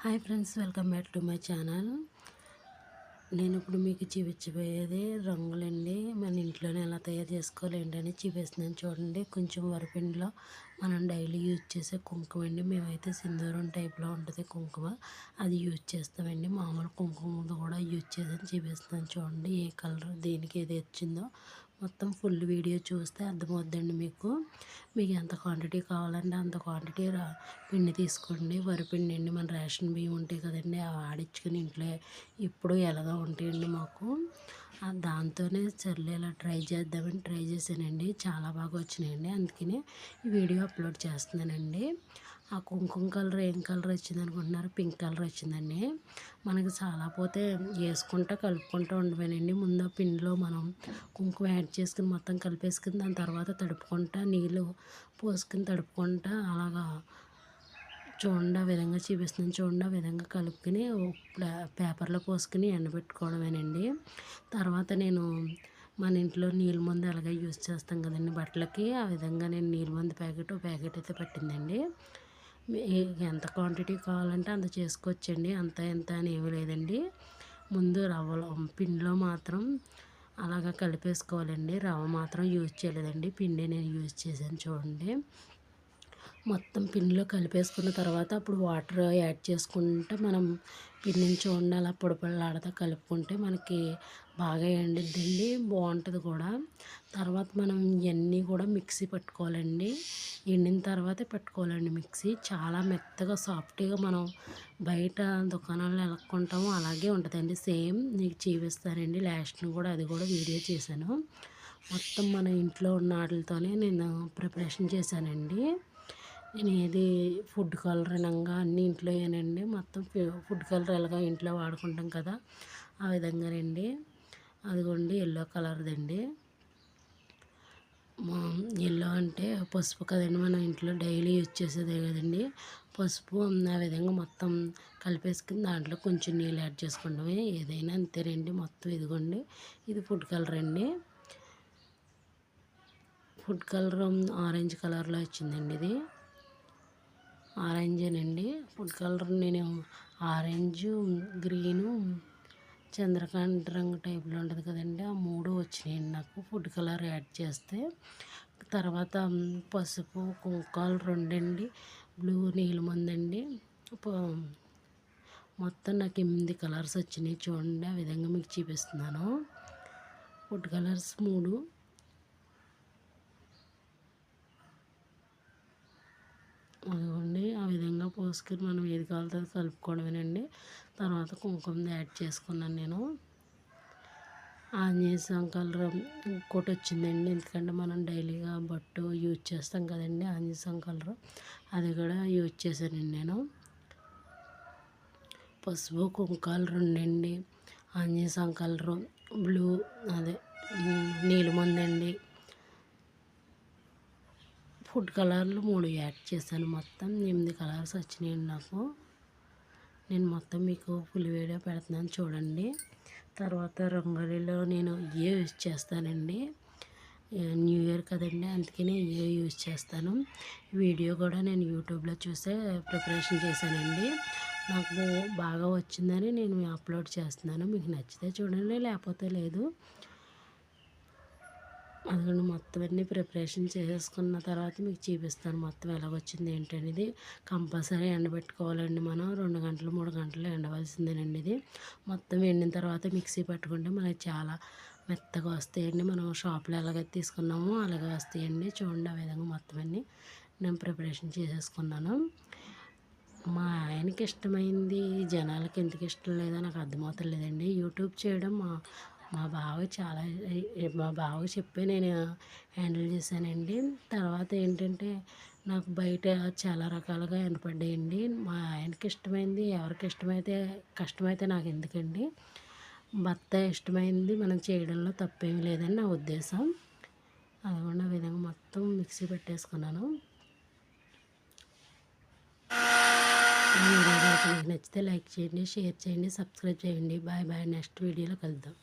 Hi friends welcome back to my channel. నేను ఇప్పుడు మీకు చూపించబోయేది రంగులండి. మన ఇంట్లోనే ఎలా తయారు చేసుకోవాలేంటని చూపిస్తున్నాను చూడండి. కొంచెం వరపిండిలో మనం డైలీ యూజ్ చేసే కుంకుమ అండి. మేమైతే సింధూరం టైప్లో ఉంటుంది కుంకుమ. అది యూజ్ చేస్తామండి. మామూలు కుంకుమ కూడా యూజ్ చేసి చూపిస్తున్నాను చూడండి. ఏ కలర్ దేనికి ఏది వచ్చిందో మొత్తం ఫుల్ వీడియో చూస్తే అర్థమవుద్దండి మీకు. మీకు ఎంత క్వాంటిటీ కావాలంటే అంత క్వాంటిటీ పిండి తీసుకోండి. వరిపిండి అండి మన రేషన్ బియ్యం ఉంటాయి కదండి ఆడించుకుని ఇంట్లో ఇప్పుడు ఎలాగో ఉంటాయండి మాకు. దాంతోనే సర్లే ఇలా ట్రై చేద్దామని ట్రై చేశానండి. చాలా బాగా వచ్చినాయండి. అందుకని ఈ వీడియో అప్లోడ్ చేస్తున్నానండి. ఆ కుంకుమ కలర్ ఏం కలర్ వచ్చింది అనుకుంటున్నారు? పింక్ కలర్ వచ్చిందండి. మనకి చాలా పోతే వేసుకుంటా కలుపుకుంటూ ఉండమేనండి. ముందు పిండిలో మనం కుంకుమ యాడ్ చేసుకుని మొత్తం కలిపేసుకుని దాని తర్వాత తడుపుకుంటా నీళ్ళు పోసుకుని తడుపుకుంటా అలాగా చూడండి ఆ విధంగా చూపిస్తున్నాను. చూడండి ఆ విధంగా కలుపుకొని పేపర్లో పోసుకుని ఎండబెట్టుకోవడమేనండి. తర్వాత నేను మన ఇంట్లో నీళ్ళ మందు ఎలాగ యూజ్ చేస్తాం కదండి బట్టలకి ఆ విధంగా నేను నీళ్ళ మందు ప్యాకెట్ ప్యాకెట్ అయితే పట్టిందండి. ఎంత క్వాంటిటీ కావాలంటే అంత చేసుకోవచ్చండి. అంత ఎంత అని ఏమీ లేదండి. ముందు రవ్వలో పిండిలో మాత్రం అలాగా కలిపేసుకోవాలండి. రవ్వ మాత్రం యూజ్ చేయలేదండి. పిండి నేను యూజ్ చేశాను చూడండి. మొత్తం పిండిలో కలిపేసుకున్న తర్వాత అప్పుడు వాటర్ యాడ్ చేసుకుంటే మనం పిండిని చూడండి అలా పొడి కలుపుకుంటే మనకి బాగా ఎండిద్దండి బాగుంటుంది కూడా. తర్వాత మనం ఇవన్నీ కూడా మిక్సీ పట్టుకోవాలండి. ఎండిన తర్వాతే పెట్టుకోవాలండి మిక్సీ. చాలా మెత్తగా సాఫ్ట్గా మనం బయట దుకాణాల్లో ఎలా కొంటామో అలాగే ఉంటుందండి. సేమ్ నీకు చూపిస్తానండి లాస్ట్ని కూడా అది కూడా వీడియో చేశాను. మొత్తం మన ఇంట్లో ఉన్న వాటితోనే నేను ప్రిపరేషన్ చేశానండి. నేను ఏది ఫుడ్ కలర్ అనగా అన్ని ఇంట్లోయేనండి. మొత్తం ఫుడ్ కలర్ ఎలాగో ఇంట్లో వాడుకుంటాం కదా ఆ విధంగానండి. అదిగోండి ఎల్లో కలర్దండి. ఎల్లో అంటే పసుపు కదండి మనం ఇంట్లో డైలీ యూజ్ చేసేదే కదండి. పసుపు ఆ విధంగా మొత్తం కలిపేసుకుని దాంట్లో కొంచెం నీళ్ళు యాడ్ చేసుకుంటామే ఏదైనా అంతేనండి మొత్తం ఇదిగోండి. ఇది ఫుడ్ కలర్ అండి. ఫుడ్ కలర్ ఆరెంజ్ కలర్లో వచ్చిందండి ఇది. ఆరెంజేనండి ఫుడ్ కలర్ నేను ఆరెంజ్ గ్రీను చంద్రకాంత రంగు టైప్లో ఉంటుంది కదండి. ఆ మూడు వచ్చినాయండి నాకు ఫుడ్ కలర్ యాడ్ చేస్తే. తర్వాత పసుపు కుంకాలు రెండండి. బ్లూ నీలమందండి మొత్తం నాకు ఎనిమిది కలర్స్ వచ్చినాయి చూడండి. ఆ విధంగా మీకు చూపిస్తున్నాను. ఫుడ్ కలర్స్ మూడు. అదిగోండి ఆ విధంగా పోసుకొని మనం ఏది కావాలో కలుపుకోవడమేనండి. తర్వాత కుంకుమ యాడ్ చేసుకున్నాను నేను. ఆంజనేయ కలర్ ఇంకోటి వచ్చిందండి. ఎందుకంటే మనం డైలీగా బట్టు యూజ్ చేస్తాం కదండి ఆంజనేయ సంకల్రం అది కూడా యూజ్ చేశానండి నేను. పసుపు కుంకాలు రెండండి. ఆంజనేయ సంకల్రం బ్లూ అదే నీలమందండి. ఫుడ్ కలర్లు మూడు యాడ్ చేశాను. మొత్తం ఎనిమిది కలర్స్ వచ్చినాయండి నాకు. నేను మొత్తం మీకు ఫుల్ వీడియో పెడుతున్నాను చూడండి. తర్వాత రంగోలీలో నేను ఏ యూజ్ చేస్తానండి? న్యూ ఇయర్ కదండి అందుకని ఏ యూజ్ చేస్తాను? వీడియో కూడా నేను యూట్యూబ్లో చూసే ప్రిపరేషన్ చేశానండి. నాకు బాగా వచ్చిందని నేను అప్లోడ్ చేస్తున్నాను. మీకు నచ్చితే చూడండి లేకపోతే లేదు. అందుకని మొత్తం అన్నీ ప్రిపరేషన్ చేసేసుకున్న తర్వాత మీకు చూపిస్తాను మొత్తం ఎలాగొచ్చింది ఏంటనేది. కంపల్సరీ ఎండబెట్టుకోవాలండి మనం. రెండు గంటలు మూడు గంటలు ఎండవలసిందేనండి ఇది. మొత్తం ఎండిన తర్వాత మిక్సీ పట్టుకుంటే మనకి చాలా మెత్తగా వస్తాయండి. మనం షాప్లో ఎలాగైతే తీసుకున్నామో అలాగే వస్తాయండి. చూడండి ఆ విధంగా మొత్తం అన్నీ నేను ప్రిపరేషన్ చేసేసుకున్నాను. మా ఆయనకి ఇష్టమైంది జనాలకి ఎందుకు ఇష్టం లేదో నాకు అర్థమవుతలేదండి. యూట్యూబ్ చేయడం మా మా బావ చాలా మా బావ చెప్పి నేను హ్యాండిల్ చేశానండి. తర్వాత ఏంటంటే నాకు బయట చాలా రకాలుగా వినపడ్డాయండి. మా ఆయనకి ఇష్టమైంది ఎవరికి ఇష్టమైతే కష్టమైతే నాకు ఎందుకండి? భర్త ఇష్టమైంది మనం చేయడంలో తప్పేమీ లేదని నా ఉద్దేశం. అదిగోండి ఆ విధంగా మొత్తం మిక్సీ పెట్టేసుకున్నాను. మీకు నచ్చితే లైక్ చేయండి షేర్ చేయండి సబ్స్క్రైబ్ చేయండి. Bye bye. నెక్స్ట్ వీడియోలో కలుద్దాం.